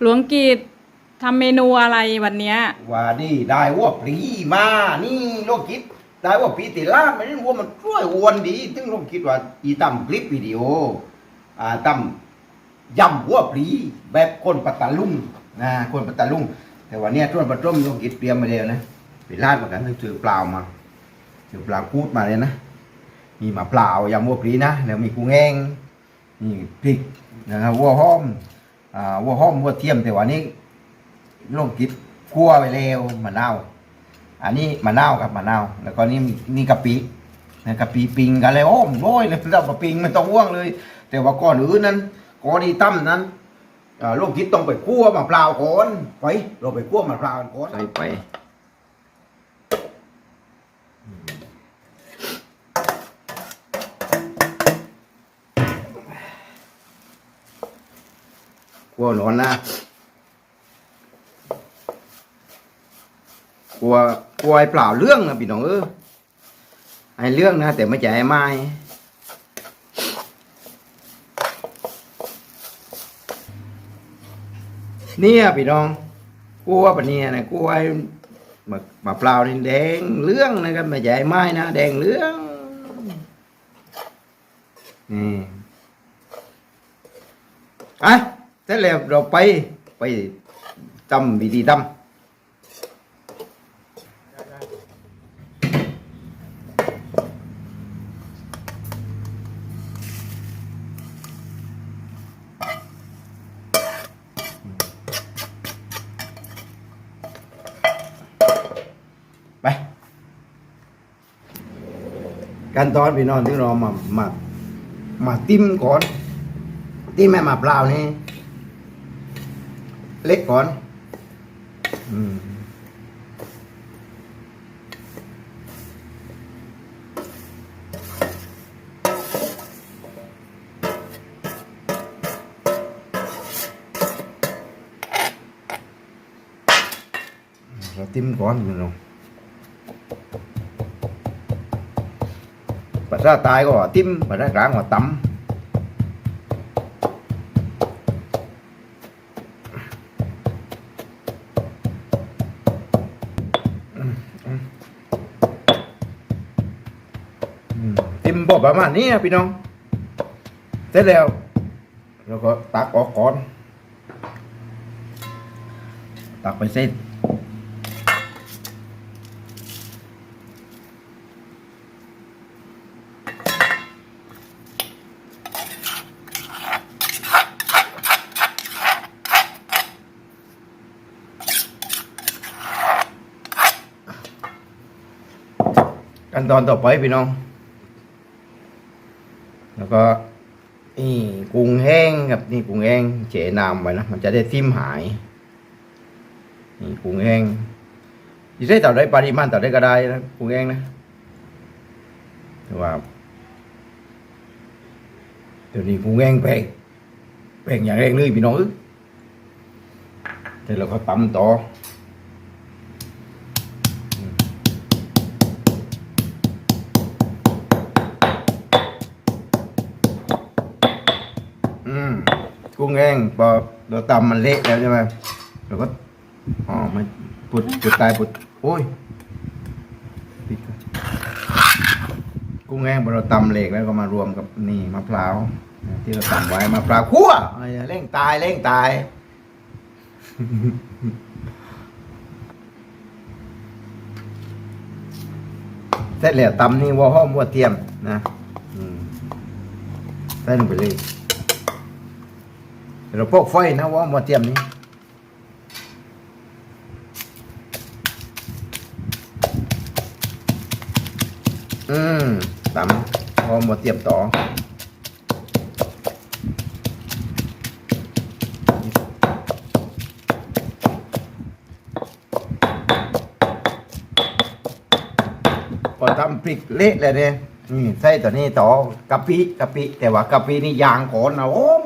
หลวงกีดทำเมนูอะไรวันเนี้ย ว่านี่ได้วัวปรีมานี่โลกคิดได้วัวปรีติล่าไม่ได้วัวมันช่วยอวนดีถึงโลกคิดว่าอีตั้มคลิปวิดีโออ่าตั้มยำวัวปรีแบบคนปัตตาลุงนะคนปัตตาลุงแต่วันนี้ต้นประต้มโลกคิดเตรียมมาเดียวนะไปลาดเหมือนกันถือเปล่ามาถือเปล่าพูดมาเลยนะมีมาเปล่ายำวัวปรีนะแล้วมีกุ้งแห้งนี่พริกนะครับวัวหอม อ่าวัวหอมวัวเทียมแต่ว่านี้ลงกิดคั่วไปแล้วมะนาวอันนี้มะนาวครับมะนาวแล้วก็นี่นี่กะปินะกะปิปิงกันเลยโอ้มโอยเลยเราปิงไม่ต้องว่วงเลย แต่ว่าก่อนอื่นนั้นก่อนที่ตั้มนั้นโลูกคิดต้องไปคั่วมะพร้าวก่อนไปเราไปคั่วมะพร้าวก่อนไปไป คั่วหนอนนะคั่วคั่วไอ้เปล่าเรื่องนะพี่น้องเออไอ้เรื่องนะแต่ไม่ใช่ไอ้ไม้เนี่ยพี่น้องกลัวปะเนี่ยนะกลัวไอ้มะมะเปล่านี่แดงเหลื้องนะครับไม่ใช่ไม้นะแดงเหลื้องนี่อะ เสร็จแล้วเราไปไปตำวิธีตำไปขั้นตอนพี่น้องที่เรามามามาติ้มก่อนติ้มแม่มาเปล่านี่ เล็กก่อนอืมเราติ้มก่อนพี่น้องภาษาใตายก็ว่าติ้มภาษากลางว่าตำ มบอกประมาณนี้พี่น้อง เสร็จแล้วเราก็ตักออกก่อน ตักไปเส้นขั้นตอนต่อไปพี่น้อง แล้วก็นี่กุ้งแห้งกับนี่กุ้งแห้งเจน้ำไว้นะมันจะได้ทิ่มหายนี่กุ้งแห้งจะได้ต่อได้ปริมาณต่อได้ก็ได้นะกุ้งแห้งนะว่าเดี๋ยวนี้กุ้งแห้งแพงแพงอย่างแรงเลยพี่น้องเอ้ยเดี๋ยวเราก็ตำต่อมกุ้ง แห้งพอเราตำมันเละแล้วใช่ไหมเราก็อ๋อมันปุดปุดตายปุดโอ้ยกุ้งแห้งพอเราตำเละแล้วก็มารวมกับนี่มะพร้าวที่เราตำไว้มะพร้าวคั่วไอย่าเร่งตายเร่งตายเสร็จแล้วตำนี่วัวห้อมวัวเทียมนะใส่ลงไปเลย เราพกไฟนะว่ามาเตรียมนี้อืมตำพอมาเตรียมต่อพอทำพริกเละเลยเนี่ยนี่ใส่ตัวนี้ต่อกะปิกะปิ แต่ว่ากะปินี่ยางก่อนนะโอ้ม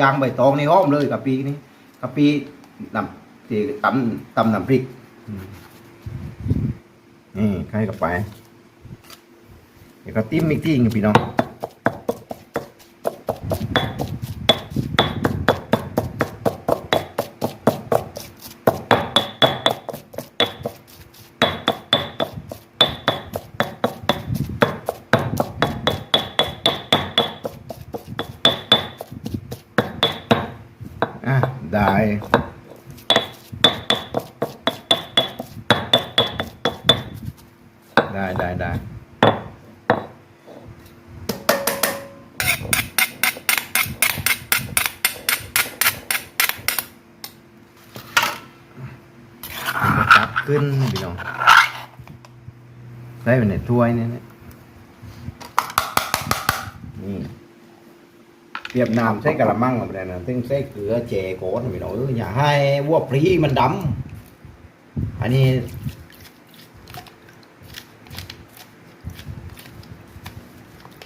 ยางใบตองนี่หอมเลยกะปีนี่กะปีนำที่ตำตำน้ำพริกนี่ใครกับไปเดี๋ยวก็ติ้มอีกทีนึงพี่น้อง ได้ได้ได้ได้ตักขึ้นพี่น้องใส่ไปในถ้วยเนี่ยนี่ เปรียบน้ำใส่กระมังอะไรนะตึงใส่เกลือเจโกนพี่น้องเอย่าให้วัวปรีมันดำอันนี้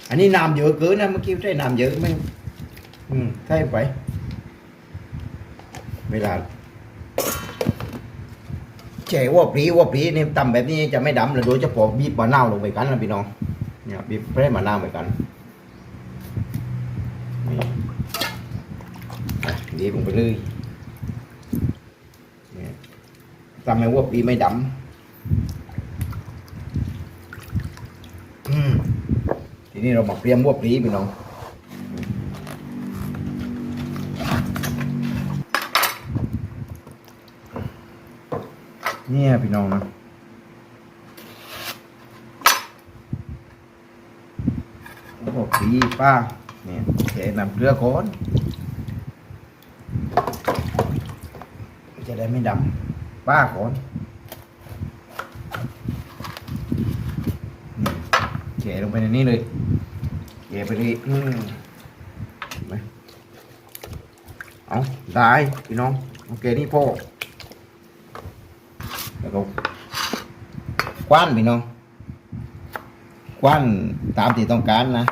อันนี้น้ำเยอะเกินนะเมื่อกี้ใช้น้ำเยอะไหมอืมใช่ไป เวลาแช่ว่าปรีว่าปรีนี่ตำแบบนี้จะไม่ดำเลยโดยเฉพาะบีบมะนาวลงไปกันนะพี่น้องเนี่ยบีบแป้มะนาวไปกัน อะบีบลงไปเลยทำให้ว่าปีไม่ดำทีนี้เรามาเตรียมวัวปลีพี่น้องเนี่ยพี่น้องนะวัวปลีป้าเนี่ยแกนำเกลือก่อน จะได้ไม่ดำป้าก่อนนี่แกลงไปในนี้เลยเก็บไปดิอืมเห็นไหมเอาได้พี่น้องโอเคนี่พ่อแล้วก็คว้านพี่น้องคว้านตามที่ต้องการนะ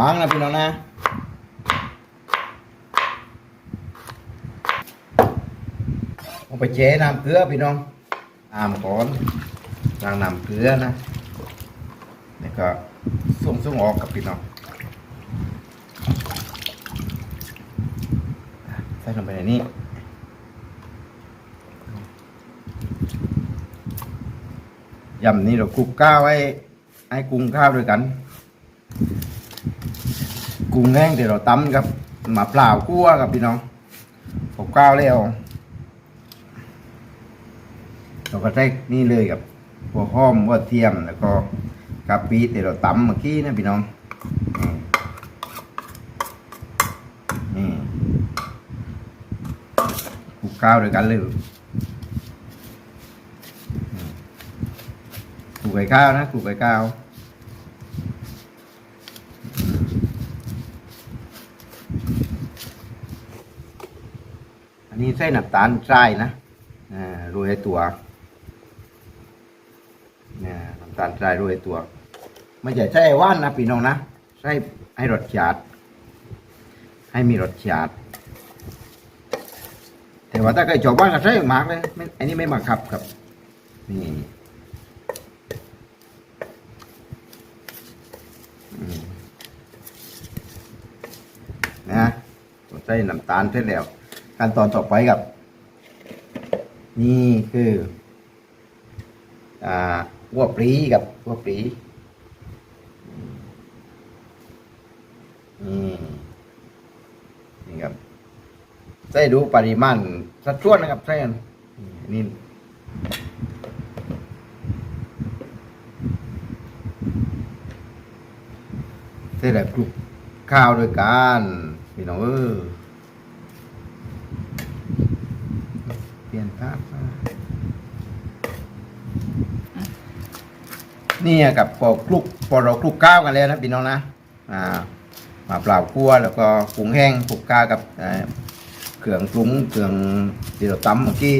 บางๆนะพี่น้องนะเอาไปเจ๊น้ำเกลือพี่น้องน้ำก่อนล้างน้ำเกลือนะแล้วก็ส่งส่งออกกับพี่น้องใส่ลงไปในนี้ยำนี้เราคลุกข้าวไว้ให้กุ้งข้าวด้วยกัน กุ้งแห้งที่เราตำครับหมาเปล่าคั่วกับพี่น้องคลุกข้าวแล้วเราก็ใช้นี่เลยกับหัวหอมหัวเทียมแล้วก็กะปิที่เราตำเมื่อกี้นะพี่น้องนี่คลุกข้าวด้วยกันเลยอืมคลุกไก่ข้าวนะคลุกไก่ข้าว อันนี้ใส่น้ำตาลทรายนะอ่าโรยตัวน้ำตาลทรายโรยตัวไม่ใช่ใช่ว่านนะพี่น้องนะใช่ให้รสชาติให้มีรสชาติแต่ว่าถ้าใครชอบว่านก็ใช่มากเลยไม่อันนี้ไม่บังคับครับนี่นะใส่น้ำตาลเสร็จแล้ว ขั้นตอนต่อไปกับ นี่คืออ่าหัวปลีกับหัวปลีนี่นี่ครับใส่ดูปริมาณสัดส่วนนะครับใส่นนี่ใส่แบบคลุกข้าวด้วยกันพี่น้องเออ เปลี่ยนภาพมานี่กับพอคลุกพอเราคลุกข้าวกันแล้วนะพี่น้องนะอ่ามาเปล่าคั่วแล้วก็กุ้งแห้งคลุกข้าวกับเครื่องปรุงเครื่องที่เราตำเมื่อกี้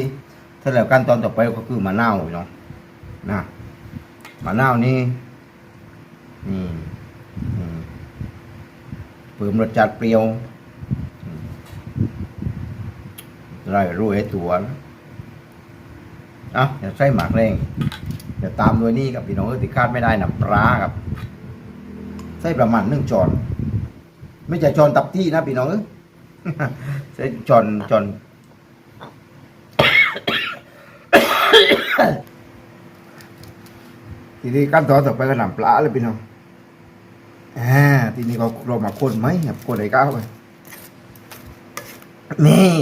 ถ้าแล้วขั้นตอนต่อไปก็คือมะนาวพี่น้องนะมะนาวนี่นี่เพิ่มรสชาติเปรี้ยวไล่รู้ไอ้ตัวนะ อะอย่าใส่หมากแรงอย่าตามด้วยนี่กับพี่น้องเอ้ยที่คาดไม่ได้น้ำปลาครับใส่ประมาณหนึ่งจอนไม่ใช่จอนตับที่นะพี่น้องเอ้ยใส่จอนจอนทีนี้ขั้นตอนต่อไปก็นำปลาเลยพี่น้องอ่าทีนี้เราเรามาคนไหมครับคนไหนก้าวไปนี่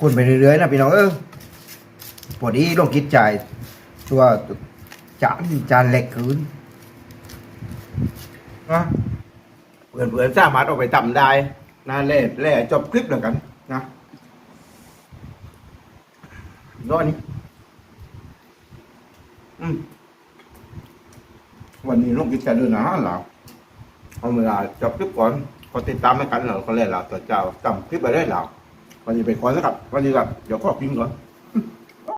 คนไปเรื่อยๆนะพี่น้องเออ พอดีลงคิดจ่ายตัวจานจานเล็กคืนนะเพื่อนเพื่อนสามารถเอาไปทำได้นะเล่เล่จบคลิปแล้วกันนะน้อยนี่อืมวันนี้ลูกกิจจะเดินอาหาเราเอาเวลาจบคลิปก่อนก็ติดตามกันเราก็เล่นเราตัวเจ้าจำคลิปไปได้เราวันนี้ไปก่อนนะครับวันนี้ครับเดี๋ยวก็กินก่อน